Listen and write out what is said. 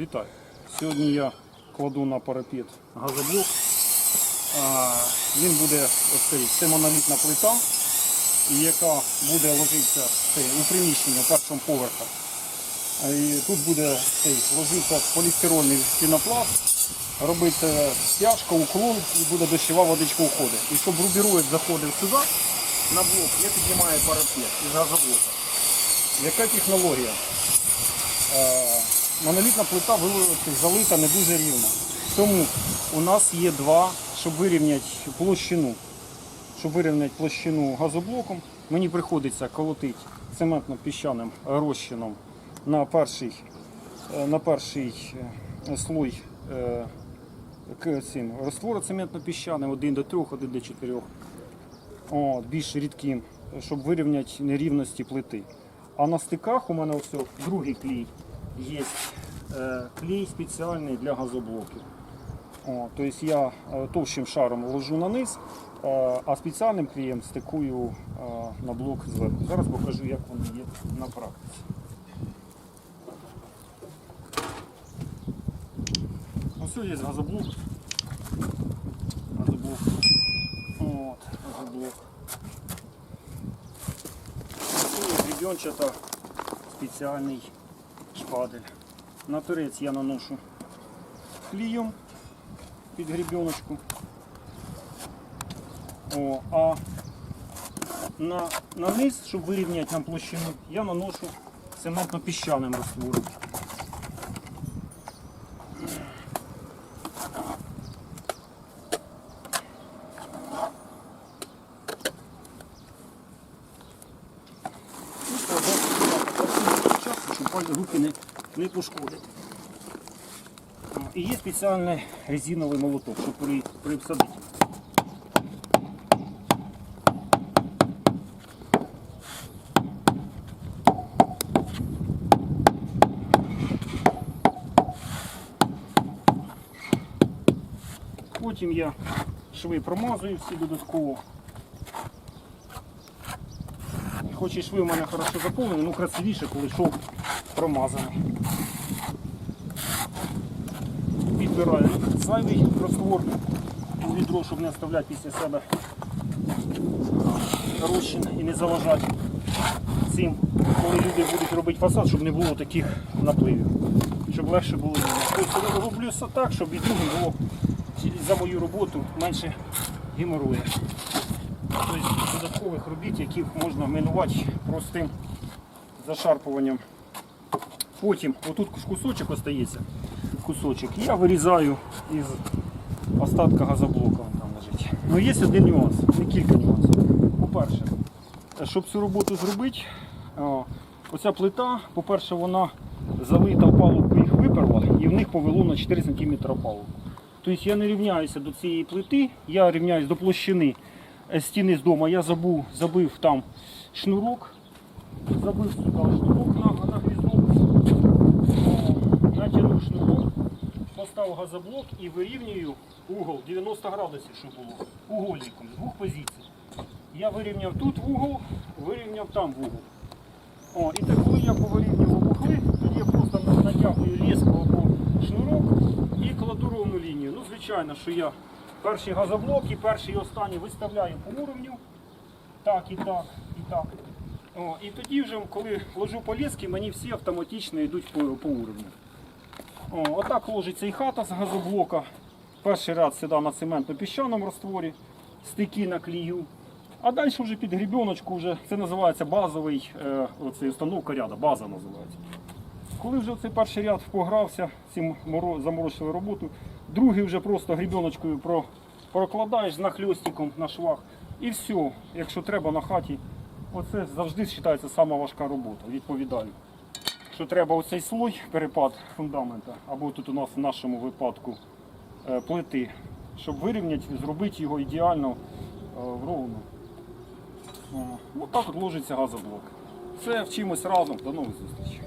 Вітаю. Сьогодні я кладу на парапет газоблок. Він буде ось цей, це монолітна плита, яка буде ложитися цей, у приміщенні першому поверху. І тут буде цей, ложитися полістирольний пінопласт, робиться стяжка, уклон і буде дощова водичка уходить. І щоб рубіроїд заходив сюди, на блок, я піднімаю парапет із газоблока. Яка технологія? Монолітна плита залита не дуже рівно. Тому у нас є два, щоб вирівняти площину. Щоб вирівняти площину газоблоком, мені приходиться колотити цементно-піщаним розчином на перший, е, на перший е, слой е, цим розтвору цементно-піщаним, один до трьох, один до чотирьох. От, більш рідким, щоб вирівняти нерівності плити. А на стиках у мене ось другий клей є е, клей спеціальний для газоблоків. О, тобто я е, товщим шаром ложу на низ, е, а спеціальним клеєм стикую на блок зверху. Зараз покажу, як воно є на практиці. Ось є газоблок. Газоблок. От, газоблок. Ось гребенчата спеціальний шпадель. На турець я наношу клієм під гребеночку. О, а на, на низ, щоб вирівняти нам площину, я наношу цементно-піщаним раствором. І пальці руки не, не пошкодити. О, І є спеціальний резиновий молоток, щоб при, присадити. Потім я шви промазую всі додатково. Хоч і шви в мене хорошо заповнені, ну красивіше, коли шов промазаний. Підбираю зайвий раствор у відро, щоб не оставляти після себе розчин і не заважати цим, коли люди будуть робити фасад, щоб не було таких напливів, щоб легше було. Тобто роблю все так, щоб від нього було за мою роботу менше геморрою. Тобто додаткових робіт, яких можна минувати простим зашарпуванням. Потім отут кусочок остається. Кусочок. Я вирізаю із остатка газоблока. Там лежить. Ну є один нюанс, не кілька нюансів. По-перше, щоб цю роботу зробити, оця плита, по-перше, вона залита опалубку їх виперла і в них повело на 4 см опалубку. Тобто я не рівняюся до цієї плити, я рівняюсь до площини е, стіни з дому. Я забув, забив там шнурок, забив сюди шнурок на, на гвіздок, О, натягнув шнурок, поставив газоблок і вирівнюю угол 90 градусів, щоб було, угольником з двох позицій. Я вирівняв тут вугол, вирівняв там вугол. О, і так коли я повирівнював вугли, тоді я просто натягую леску або шнурок і кладу ровну лінію. Ну, звичайно, що я перший газоблок і перший і останній виставляю по уровню. Так і так, і так. О, і тоді вже, коли ложу по лески, мені всі автоматично йдуть по, по уровню. О, отак ложиться і хата з газоблока. Перший ряд сюди на цементно-піщаному растворі, стики на клію. А далі вже під грібіночку вже це називається базовий е, оцей установка ряда, база називається. Коли вже цей перший ряд погрався, цим заморочили роботу, другий вже просто грібіночкою про, прокладаєш з нахльостиком на швах. І все, якщо треба на хаті, оце завжди вважається сама важка робота, відповідаю. Що треба оцей слой, перепад фундамента, або тут у нас в нашому випадку е, плити, щоб вирівняти, зробити його ідеально е, ровно. так Отак от ложиться газоблок. Все, вчимось разом. До нових зустрічей.